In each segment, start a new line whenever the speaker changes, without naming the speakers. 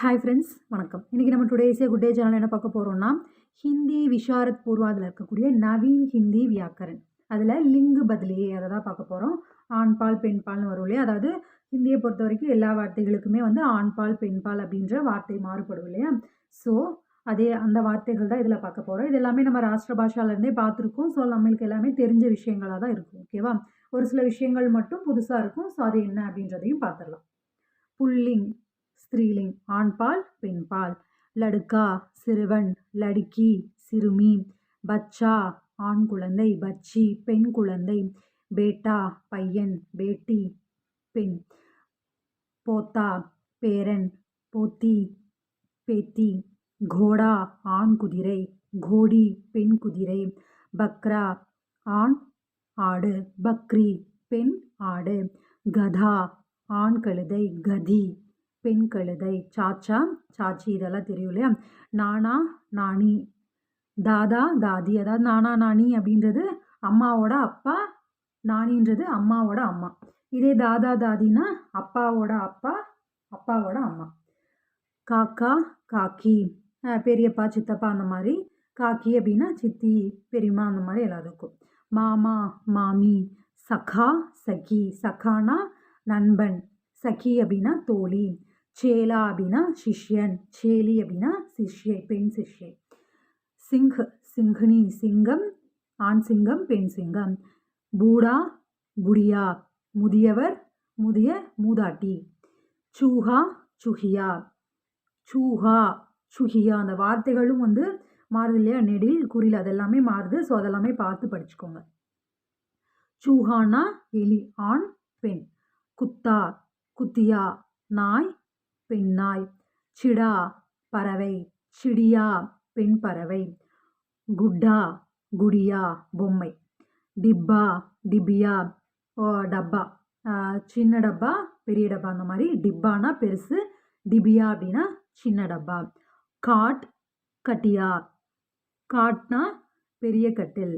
Hi friends வணக்கம். இன்றைக்கி நம்ம today Asia good day channel என்ன பார்க்க போகிறோம்னா ஹிந்தி விஷாரத் பூர்வாதில் இருக்கக்கூடிய நவீன் ஹிந்தி வியாக்கரன். அதில் லிங்கு பதிலே அதை தான் பார்க்க போகிறோம் ஆண்பால் பெண்பால்னு வரும் இல்லையா? அதாவது ஹிந்தியை பொறுத்த வரைக்கும் எல்லா வார்த்தைகளுக்குமே வந்து ஆண்பால் பெண்பால் அப்படின்ற வார்த்தை மாறுபடும் இல்லையா? ஸோ அதே அந்த வார்த்தைகள் தான் இதில் பார்க்க போகிறோம் இது எல்லாமே நம்ம ராஷ்டிர பாஷாலேருந்தே பார்த்துருக்கோம். ஸோ நம்மளுக்கு எல்லாமே தெரிஞ்ச விஷயங்களாக தான் இருக்கும். ஓகேவா ஒரு சில விஷயங்கள் மட்டும் புதுசாக இருக்கும். ஸோ அது என்ன அப்படின்றதையும் பார்த்துடலாம். புல்லிங். ஸ்திரீலிங் ஆண்பால் பெண்பால். லடுக்கா சிறுவன். லடுக்கி சிறுமி. பச்சா ஆண் குழந்தை. பச்சி பெண் குழந்தை. பேட்டா பையன். பேட்டி பெண். போத்தா பேரன். போத்தி பேத்தி. கோடா ஆண் குதிரை. கோடி பெண் குதிரை. பக்ரா ஆண் ஆடு. பக்ரி பெண் ஆடு. கதா ஆண் கழுதை. கதி. பெண் கழுதை. சாச்சா சாச்சி இதெல்லாம் தெரியும் இல்லையா? நானா நானி. தாதா தாதி. அதாவது நானா நானி அப்படின்றது அம்மாவோட அப்பா நானின்றது அம்மாவோட அம்மா. இதே தாதா தாதினா அப்பாவோட அப்பா அப்பாவோட அம்மா. காக்கா காக்கி. பெரியப்பா சித்தப்பா அந்த மாதிரி. காக்கி அப்படின்னா சித்தி பெரியம்மா அந்த மாதிரி எல்லாத்துக்கும் மாமா மாமி. சகா சகி. சகானா நண்பன். சகி அப்படின்னா தோழி. சேலா அப்படின்னா சிஷ்யன் சேலி அப்படின்னா சிஷ்யை பெண் சிஷ்யை. சிங்க் சிங்கினி சிங்கம் ஆண் சிங்கம் பெண் சிங்கம். பூடா புடியா முதியவர் முதிய மூதாட்டி. சூஹா சுஹியா. சூஹா சுஹியா அந்த வார்த்தைகளும் வந்து மாறுது இல்லையா? நெடில் குறில் அதெல்லாமே மாறுது. ஸோ அதெல்லாமே பார்த்து படிச்சுக்கோங்க. சூஹானா எலி ஆண் பெண். குத்தா குத்தியா நாய் பெண் நாய் சிடா பறவை. சிடியா பெண் பறவை குட்டா குடியா பொம்மை. டிப்பா டிபியா ஓ, டப்பா. சின்ன டப்பா பெரிய டப்பா அந்த மாதிரி. டிப்பானா பெருசு. டிபியா அப்படின்னா சின்ன டப்பா. காட் கட்டியா. காட்னா பெரிய கட்டில்.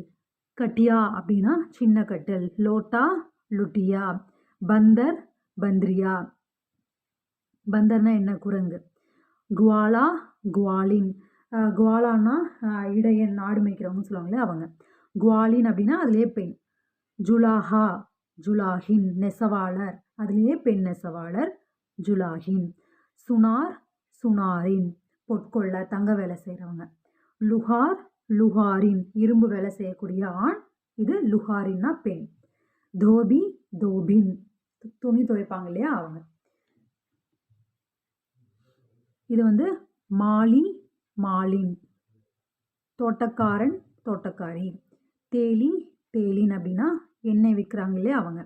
கட்டியா அப்படின்னா சின்ன கட்டில். லோட்டா லுட்டியா. பந்தர் பந்திரியா. பந்தர்னா என்ன? குரங்கு. குவாலா குவாலின். குவாலான்னா இடையன் நாடு மேய்க்கிறவங்கன்னு சொல்லுவாங்களே அவங்க. குவாலின் அப்படின்னா அதுலேயே பெண். ஜுலாஹா ஜுலாஹின் நெசவாளர். அதுலேயே பெண் நெசவாளர் ஜுலாஹின். சுனார் சுனாரின். பொற்கொள்ள தங்க வேலை செய்கிறவங்க லுஹார் லுஹாரின். இரும்பு வேலை செய்யக்கூடிய ஆண் இது லுஹாரின்னா பெண். தோபி தோபின். துணி துவைப்பாங்க இல்லையா அவங்க. இது வந்து மாலி மாலின். தோட்டக்காரன் தோட்டக்காரி. தேலி தேலின் அப்படின்னா எண்ணெய் விற்கிறாங்க இல்லையா அவங்க.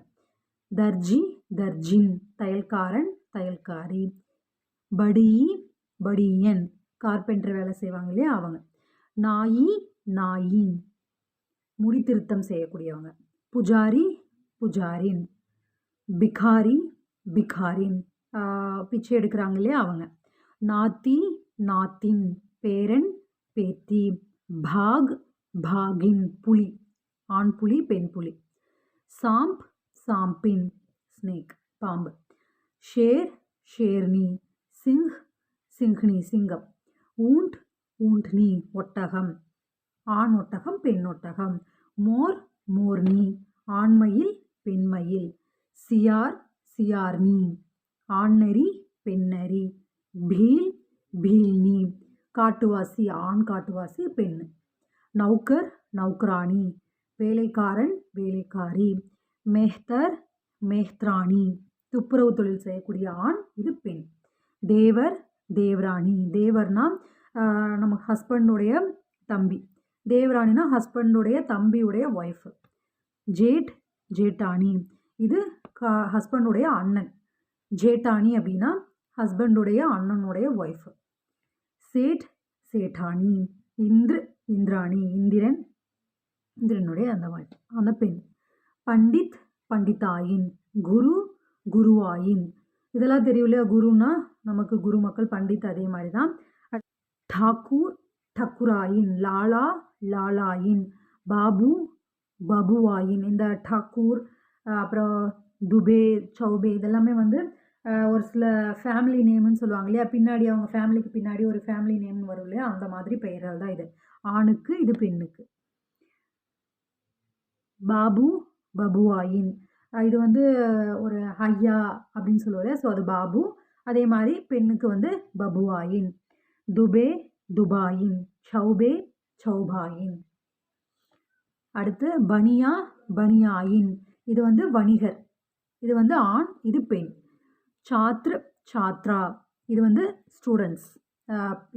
தர்ஜி தர்ஜின். தையல்காரன் தையல்காரி. படி படியன். கார்பெண்டர் வேலை செய்வாங்க இல்லையா அவங்க. நாயி நாயின். முடி திருத்தம் செய்யக்கூடியவங்க. புஜாரி புஜாரின். பிகாரி பிகாரின். பிச்சை எடுக்கிறாங்க இல்லையா அவங்க. நாத்தி நாத்தின் பேரன் பேத்தி பாக் பாகின் புலி. ஆண் புலி பெண் புலி. சாம்ப் சாம்பின் ஸ்னேக் பாம்பு. ஷேர் ஷேர்னி சிங் சிங்க்னி சிங்கம். ஊண்ட் ஊண்ட்னி ஒட்டகம். ஆண் ஒட்டகம் பெண் ஒட்டகம். மோர் மோர்னி. ஆண்மயில் பெண்மயில். சியார் சியார்னி. ஆண்நரி பெண்ணரி பீல் பீல்னி காட்டுவாசி ஆண் காட்டுவாசி பெண். நௌக்கர் நௌக்ராணி வேலைக்காரன் வேலைக்காரி. மெஹ்தர் மெஹ்த்ராணி துப்புரவு தொழில் செய்யக்கூடிய ஆண் இது பெண். தேவர் தேவராணி. தேவர்னா நம்ம ஹஸ்பண்டுடைய தம்பி. தேவராணினா ஹஸ்பண்டுடைய தம்பியுடைய ஒய்ஃப் ஜேட் ஜேட்டாணி. இது க ஹஸ்பண்டுடைய அண்ணன். ஜேட்டாணி அப்படின்னா ஹஸ்பண்டுடைய அண்ணனுடைய ஒய்ஃபு சேட் சேட்டானி இந்திர இந்திராணி இந்திரன் இந்திரனுடைய அந்த அந்த பெண். பண்டித் பண்டிதாயின் குரு குருவாயின். இதெல்லாம் தெரியும் இல்லையா? குருனா நமக்கு குரு மக்கள் பண்டித் அதே மாதிரி தான் டாக்கூர் டக்குராயின் லாலா லாலாயின். பாபு பபுவாயின். இந்த டாக்கூர் அப்புறம் துபே சௌபே இதெல்லாமே வந்து ஒரு சில ஃபேமிலி நேம்னு சொல்லுவாங்க இல்லையா? பின்னாடி அவங்க ஃபேமிலிக்கு பின்னாடி ஒரு ஃபேமிலி நேம்னு வரும் இல்லையா? அந்த மாதிரி பெயர்கள் தான் இது. ஆணுக்கு இது பெண்ணுக்கு. பாபு பபுவாயின். இது வந்து ஒரு ஐயா அப்படின்னு சொல்லுவோம் ஸோ அது பாபு. அதே மாதிரி பெண்ணுக்கு வந்து பபுவாயின். துபே துபாயின். சௌபே சௌபாயின். அடுத்து பனியா பனியாயின். இது வந்து வணிகர். இது வந்து ஆண் இது பெண். சாத்ரு சாத்ரா. இது வந்து ஸ்டூடெண்ட்ஸ்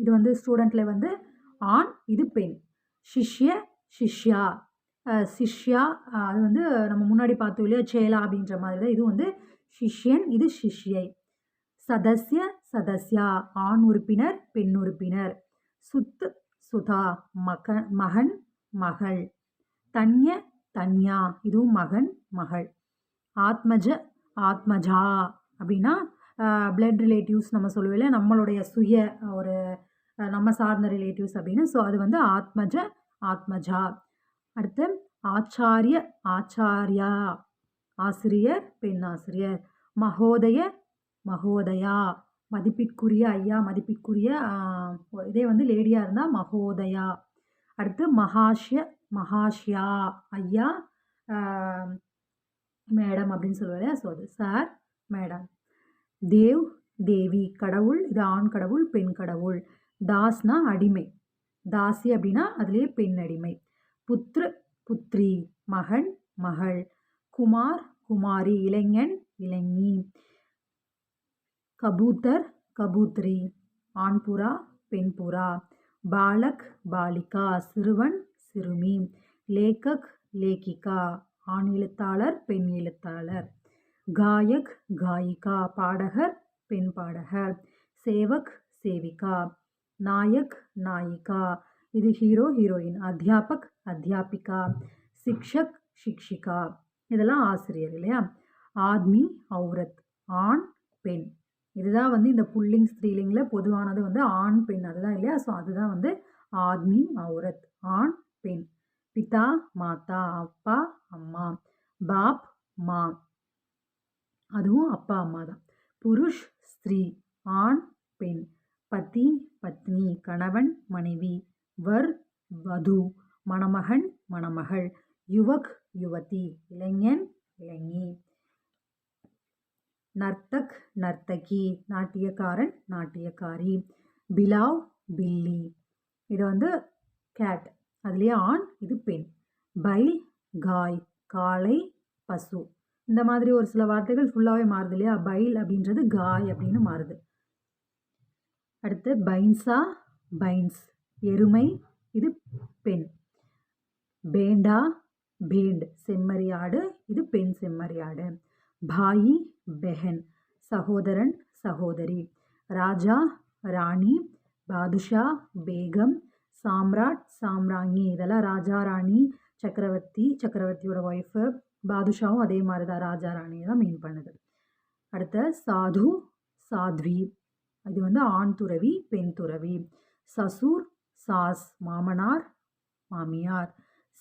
இது வந்து ஸ்டூடெண்ட்டில் வந்து ஆண் இது பெண். சிஷ்ய சிஷ்யா. சிஷ்யா அது வந்து நம்ம முன்னாடி பார்த்தோம் இல்லையா சேலா அப்படின்ற மாதிரி தான். இது வந்து சிஷ்யன் இது சிஷ்யை. சதஸ்ய சதஸ்யா. ஆண் உறுப்பினர் பெண் உறுப்பினர். சுத்து சுதா. மக மகன் மகள். தன்ய தன்யா. இதுவும் மகன் மகள். ஆத்மஜ ஆத்மஜா. அப்படின்னா பிளட் ரிலேட்டிவ்ஸ் நம்ம சொல்லுவோம்ல நம்மளுடைய சுய ஒரு நம்ம சார்ந்த ரிலேட்டிவ்ஸ் அப்படின்னு. ஸோ அது வந்து ஆத்மஜ ஆத்மஜா. அடுத்து ஆச்சாரிய ஆச்சாரியா. ஆசிரியர் பெண் ஆசிரியர். மகோதய மகோதயா. மதிப்பிற்குரிய ஐயா மதிப்பிற்குரிய இதே வந்து லேடியாக இருந்தால் மகோதயா. அடுத்து மகாஷ்ய மகாஷ்யா. ஐயா மேடம் அப்படின்னு சொல்லுவாரு ஸோ அது சார் மேடம். தேவ் தேவி கடவுள் இது ஆண் கடவுள் பெண் கடவுள். தாஸ்னா அடிமை. தாசி அப்படின்னா அதுலேயே பெண் அடிமை. புத்திர புத்ரி மகன் மகள். குமார் குமாரி இளைஞன் இளைஞி. கபூத்தர் கபூத்ரி. ஆண்புறா பெண்புறா. பாலக் பாலிகா சிறுவன் சிறுமி. லேக்கக் லேக்கிகா. ஆண் எழுத்தாளர் பெண் எழுத்தாளர். காயக் காயிகா பாடகர் பெண் பாடகர். சேவக் சேவிகா. நாயக் நாயிகா. இது ஹீரோ ஹீரோயின். அத்தியாபக் அத்தியாபிகா. சிக்ஷக் சிக்ஷிகா. இதெல்லாம் ஆசிரியர் இல்லையா? ஆத்மி ஔரத். ஆண் பெண். இதுதான் வந்து இந்த புல்லிங் ஸ்திரீலிங்கில் பொதுவானது வந்து ஆண் பெண். அதுதான் இல்லையா? ஸோ அதுதான் வந்து ஆத்மி ஔரத். ஆண் பெண். பிதா மாதா அப்பா அம்மா. பாப் மா. அதுவும் அப்பா அம்மா தான். புருஷ் ஸ்திரீ ஆண் பெண் பதி பத்னி கணவன் மனைவி வர் வது மணமகன் மணமகள் யுவக் யுவதி இளைஞன் இளைஞி. நர்த்தக் நர்த்தகி நாட்டியக்காரன் நாட்டியக்காரி. பிலாவ் பில்லி. இது வந்து கேட். அதுலேயே ஆண் இது பெண். பைல் காய் காளை பசு. இந்த மாதிரி ஒரு சில வார்த்தைகள் ஃபுல்லாகவே மாறுது இல்லையா? பைல் அப்படின்றது காய் அப்படின்னு மாறுது. அடுத்து பைன்ஸா பைன்ஸ். எருமை இது பெண். பேண்டா பேண்ட். செம்மறியாடு இது பெண் செம்மறியாடு பாயி பெஹன். சகோதரன் சகோதரி. ராஜா ராணி. பாதுஷா பேகம். சாம்ராட் சாம்ராங்கி. இதெல்லாம் ராஜா ராணி சக்கரவர்த்தி சக்கரவர்த்தியோட ஒய்ஃபு பாதுஷாவும் அதே மாதிரி தான் ராஜா ராணியை தான் மீன் பண்ணுது. அடுத்த சாது சாத்வி. இது வந்து ஆண் துறவி பெண் துறவி. சசூர் சாஸ் மாமனார் மாமியார்.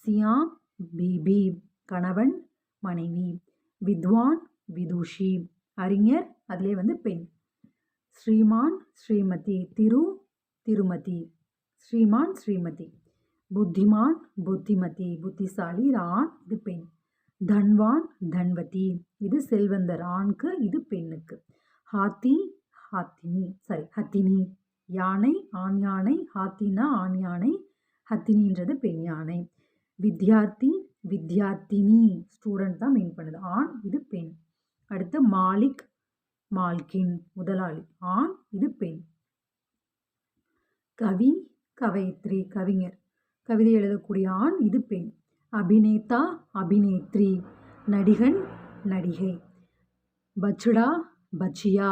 சியாம் பிபி. கணவன் மனைவி. வித்வான் விதுஷி. அறிஞர் அதிலே வந்து பெண். ஸ்ரீமான் ஸ்ரீமதி. திரு திருமதி. ஸ்ரீமான் ஸ்ரீமதி. புத்திமான் புத்திமதி. புத்திசாலி ரான் இது பெண். தன்வான் தன்வதி. இது செல்வந்தர் ஆண்க்கு இது பெண்ணுக்கு. ஹாத்தி ஹாத்தினி. சாரி ஹத்தினி. யானை ஆண் யானை. ஹாத்தினா ஆண் யானை. ஹத்தினின்றது பெண் யானை. வித்யார்த்தி வித்யார்த்தினி. ஸ்டூடெண்ட் தான் மீன் பண்ணுது. ஆண் இது பெண். அடுத்து மாலிக் மால்கின் முதலாளி. ஆண் இது பெண். கவி கவயித்ரி கவிஞர். கவிதை எழுதக்கூடிய ஆண் இது பெண். அபிநேதா அபிநேத்ரி. நடிகன் நடிகை. பச்சுடா பச்சியா.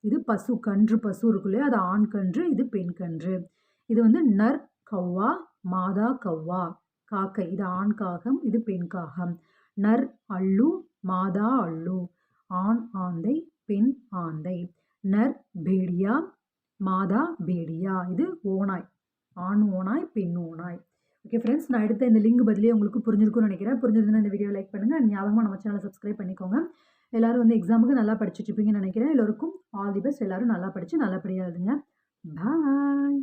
இது பசு கன்று பசு இருக்குல்லையே? அது ஆண் கன்று இது பெண் கன்று. இது வந்து நர் கவ்வா மாதா கவ்வா காக்கை இது ஆண் காகம் இது பெண் காகம். நர் அள்ளு மாதா அள்ளு ஆண் ஆந்தை பெண் ஆந்தை. நர் பேடியா மாதா பேடியா. இது ஓனாய் ஆண் ஓனாய் பெண் ஓனாய் ஓகே ஃப்ரெண்ட்ஸ் நான் எடுத்த இந்த லிங்க் பதிலே உங்களுக்கு புரிஞ்சிருக்கும்னு நினைக்கிறேன். புரிஞ்சிருந்தா இந்த வீடியோ லைக் பண்ணுங்கள் ஞாபகமாக நம்ம சேனலை சப்ஸ்கிரைப் பண்ணிக்கோங்க. எல்லோரும் வந்து எக்ஸாமுக்கு நல்லா படிச்சுட்டு இருப்பீங்கன்னு நினைக்கிறேன். எல்லோருக்கும் ஆல் தி பெஸ்ட் எல்லோரும் நல்லா படித்து நல்லா படியாதுங்க பாய்